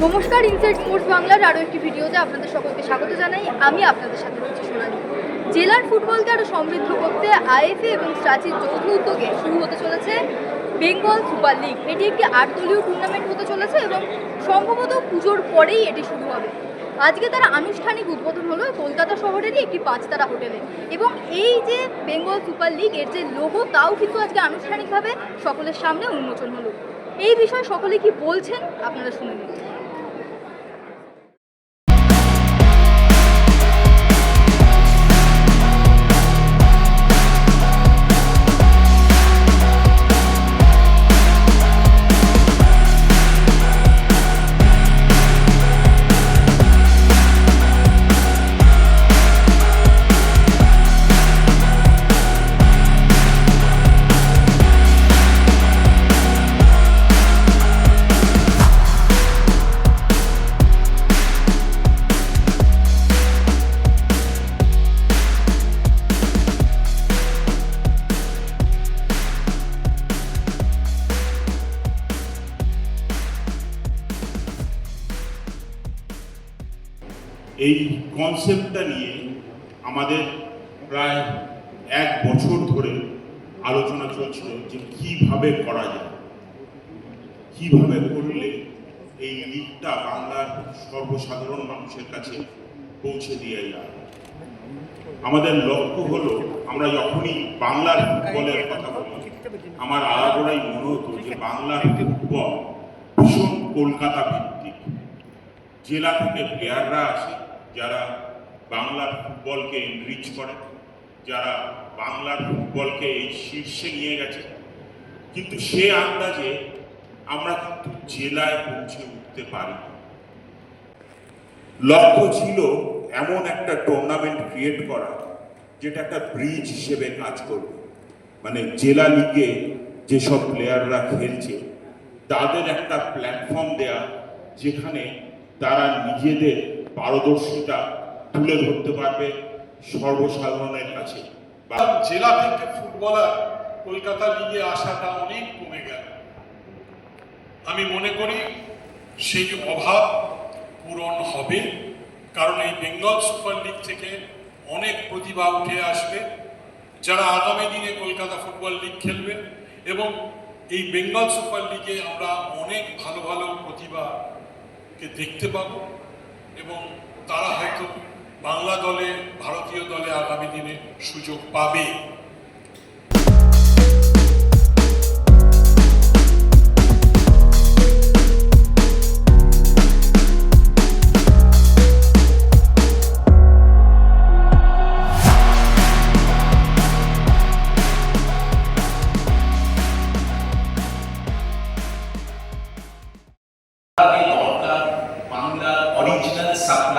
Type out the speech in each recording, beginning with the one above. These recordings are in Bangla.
ইনসাইড স্পোর্টস বাংলার আরও একটি ভিডিওতে আপনাদের সকলকে স্বাগত জানাই। আমি আপনাদের সাথে রয়েছি সোনালি। জেলার ফুটবলকে আরও সমৃদ্ধ করতে আইএফএ এবং স্ট্রাচির যৌথ উদ্যোগে শুরু হতে চলেছে বেঙ্গল সুপার লিগ। এটি একটি আট দলীয় টুর্নামেন্ট হতে চলেছে এবং সম্ভবত পুজোর পরেই এটি শুরু হবে। আজকে তারা আনুষ্ঠানিক উদ্বোধন হলো কলকাতা শহরেরই একটি পাঁচতারা হোটেলে। এবং এই যে বেঙ্গল সুপার লিগ, এর যে লোগো, তাও কিন্তু আজকে আনুষ্ঠানিকভাবে সকলের সামনে উন্মোচন হলো। এই বিষয়ে সকলে কি বলছেন, আপনারা শুনে নিন। এই কনসেপ্টটা নিয়ে আমাদের প্রায় এক বছর ধরে আলোচনা চলছিল যে কীভাবে করা যায়। কীভাবে করলে এই লিগটা বাংলার সর্বসাধারণ মানুষের কাছে পৌঁছে দিয়ে যায়। আমাদের লক্ষ্য হলো, আমরা যখনই বাংলার ফুটবলের কথা বলি, আমার আলাদা মনে হতো যে বাংলার ফুটবল ভীষণ কলকাতা ভিত্তিক জেলা থেকে প্লেয়াররা আসে যারা বাংলার ফুটবলকে এনরিচ করে, যারা বাংলার ফুটবলকে এই শীর্ষে নিয়ে গেছে, কিন্তু সে আন্দাজে আমরা কিন্তু জেলায় পৌঁছে উঠতে পারি। লক্ষ্য ছিল এমন একটা টুর্নামেন্ট ক্রিয়েট করা, যেটা একটা ব্রিজ হিসেবে কাজ করবে। মানে জেলা লিগে যেসব প্লেয়াররা খেলছে, তাদের একটা প্ল্যাটফর্ম দেয়া, যেখানে তারা নিজেদের পারদর্শিতা তুলে ধরতে পারবে সর্বসাধারণের কাছে। জেলা থেকে ফুটবলার কলকাতা লিগে আসাটা অনেক কমে গেল। আমি মনে করি সেই অভাব পূরণ হবে, কারণ এই বেঙ্গল সুপার লিগ থেকে অনেক প্রতিভা উঠে আসবে। যারা আগামী দিনে কলকাতা ফুটবল লিগ খেলবেন এবং এই বেঙ্গল সুপার লিগে আমরা অনেক ভালো ভালো প্রতিভাকে দেখতে পাবো। এবং তারা হয়তো বাংলা দলে ভারতীয় দলে আগামী দিনে সুযোগ পাবে। অরিজিনাল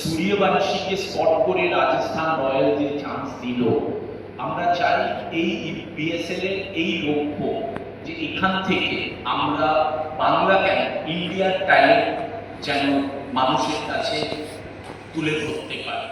সূর্যবংশীকে স্পট করে রাজস্থান রয়্যাল যে চান্স দিল, আমরা চাই এই বিএসএল এর এই লক্ষ্য যে এখান থেকে আমরা বাংলা কেন ইন্ডিয়ার ট্যালেন্ট যেন মানুষের কাছে তুলে ধরতে পারি।